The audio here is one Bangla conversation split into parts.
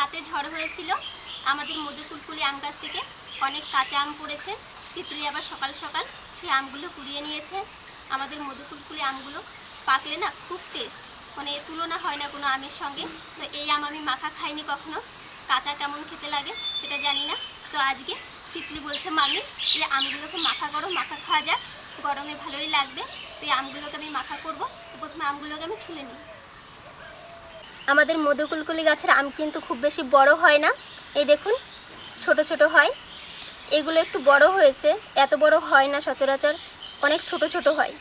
রাতে ঝড় হয়েছিল। আমাদের মধুকুলকুলি আম গাছ থেকে অনেক কাঁচা আম পড়েছে। তিতলি আবার সকাল সকাল সেই আমগুলো কুড়িয়ে নিয়েছে। আমাদের মধুকুলকুলি আমগুলো পাকলে না খুব টেস্ট মানে তুলনা হয় না কোনো আমের সঙ্গে। তো এই আম আমি মাখা খাইনি কখনো। কাঁচা কেমন খেতে লাগে সেটা জানি না। তো আজকে তিতলি বলছে, মামি যে আমগুলোকে মাখা করো, মাখা খাওয়া যাক। গরমে ভালোই লাগবে। তো এই আমগুলোকে আমি মাখা করব। প্রথমে আমগুলোকে আমি ছুলে নিই। আমাদের মধুকুলকুলি গাছের আম কিন্তু খুব বেশি বড় হয় না। এই দেখুন, ছোট ছোট হয়। এগুলো একটু বড় হয়েছে, এত বড় হয় না সচরাচর, অনেক ছোট ছোট হয়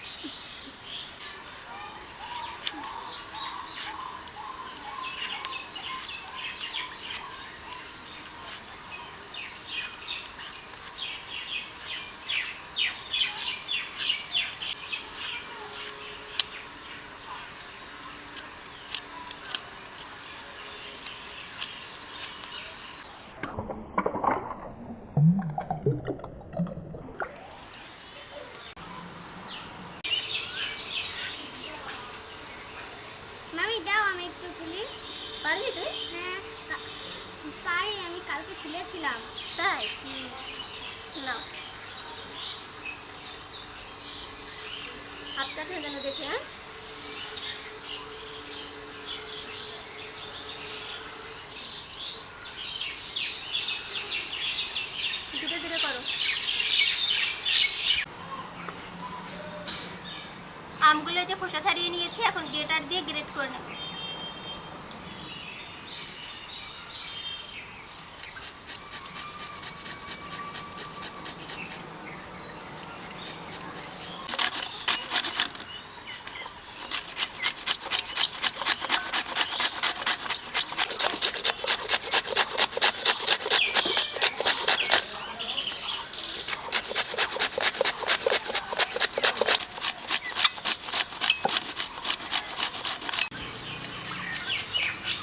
মামি দাও আমি একটু তুলি পারবি তুই হ্যাঁ পারি আমি কালকে ছুলেছিলাম। তাই? না। হাত কাটলে যেন দেখে হ্যাঁ? ধীরে ধীরে করো। আমগুলো যে খোসা ছাড়িয়ে নিয়েছি এখন গ্রেটার দিয়ে গ্রেট করে নেব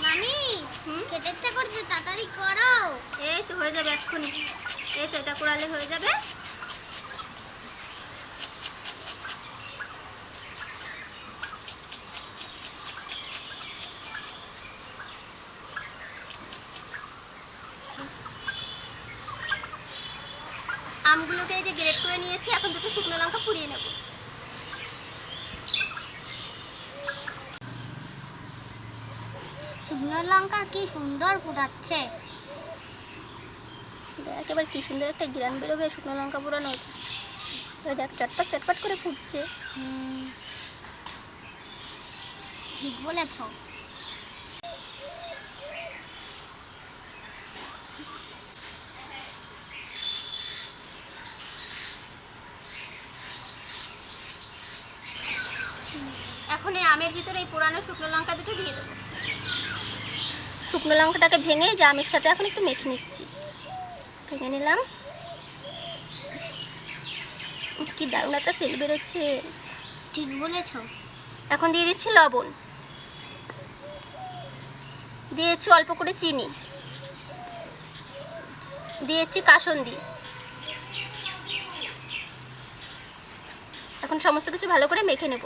মামি হুম? খেতে ইচ্ছা করছে, তাড়াতাড়ি করো। এই তো হয়ে যাবে এক্ষুনি। এই তো এটা করালে হয়ে যাবে। আমগুলোকে এই যে গ্রেট করে নিয়েছি, এখন দুটো শুকনো লঙ্কা পুড়িয়ে নেব। শুকনো লঙ্কা কি সুন্দর ফুটাচ্ছে। দেখ এবার কি সুন্দর একটা গ্রান বেরোবে শুকনো লঙ্কা পুরানো। দেখ চটপট চটপট করে ফুটছে। ঠিক বলেছ। এখন এই আমের ভিতরে এই পুরানো শুকনো লঙ্কা দুটো দিয়ে দেবো। শুকনো লঙ্কাটাকে ভেঙে যে আমের সাথে এখন একটু মেখে নিচ্ছি। ভেঙে নিলাম। কি দারুণ একটা সেল বেরোচ্ছে। ঠিক বলেছ। এখন দিয়ে দিচ্ছি লবণ। দিয়েছি অল্প করে চিনি। দিয়েছি কাসন্দি। এখন সমস্ত কিছু ভালো করে মেখে নেব।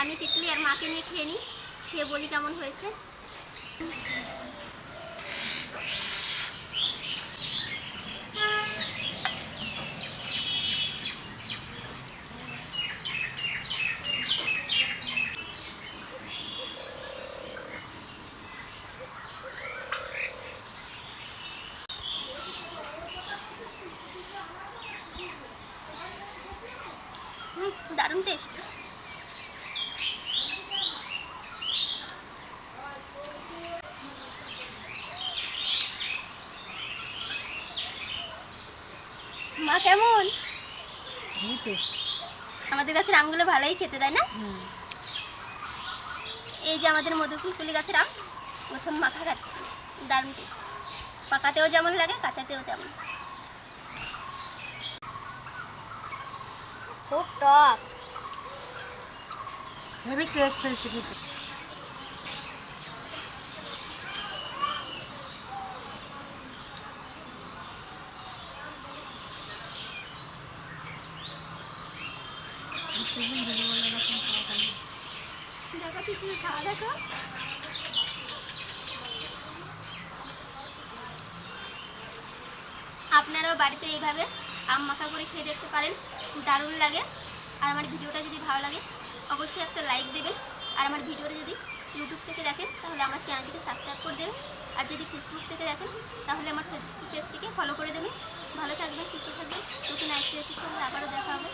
আমি তিতলি আর মাকে নিয়ে খেয়ে নিই। খেয়ে বলি কেমন হয়েছে। দারুণ টেস্ট মা কেমন? আমাদের গাছের আমগুলো ভালোই খেতে দেয় না? এই যে আমাদের মধুফুল কুলি গাছের আম প্রথম মাখা খাচ্ছি। দারুণ টেস্ট। পাকাতেও যেমন লাগে কাঁচাতেও তেমন। খুব টক। হেভি টেস্ট হয়েছে দেখো আপনারাও বাড়িতে এইভাবে আম মাখা করে খেয়ে দেখতে পারেন। দারুণ লাগে। আর আমার ভিডিওটা যদি ভালো লাগে, অবশ্যই একটা লাইক দেবেন। আর আমার ভিডিওটা যদি ইউটিউব থেকে দেখেন, তাহলে আমার চ্যানেলটিকে সাবস্ক্রাইব করে দেবেন। আর যদি ফেসবুক থেকে দেখেন, তাহলে আমার ফেসবুক পেজটিকে ফলো করে দেবেন। ভালো থাকবেন, সুস্থ থাকবেন। নতুন আইসিএসির সঙ্গে আবারও দেখা হবে।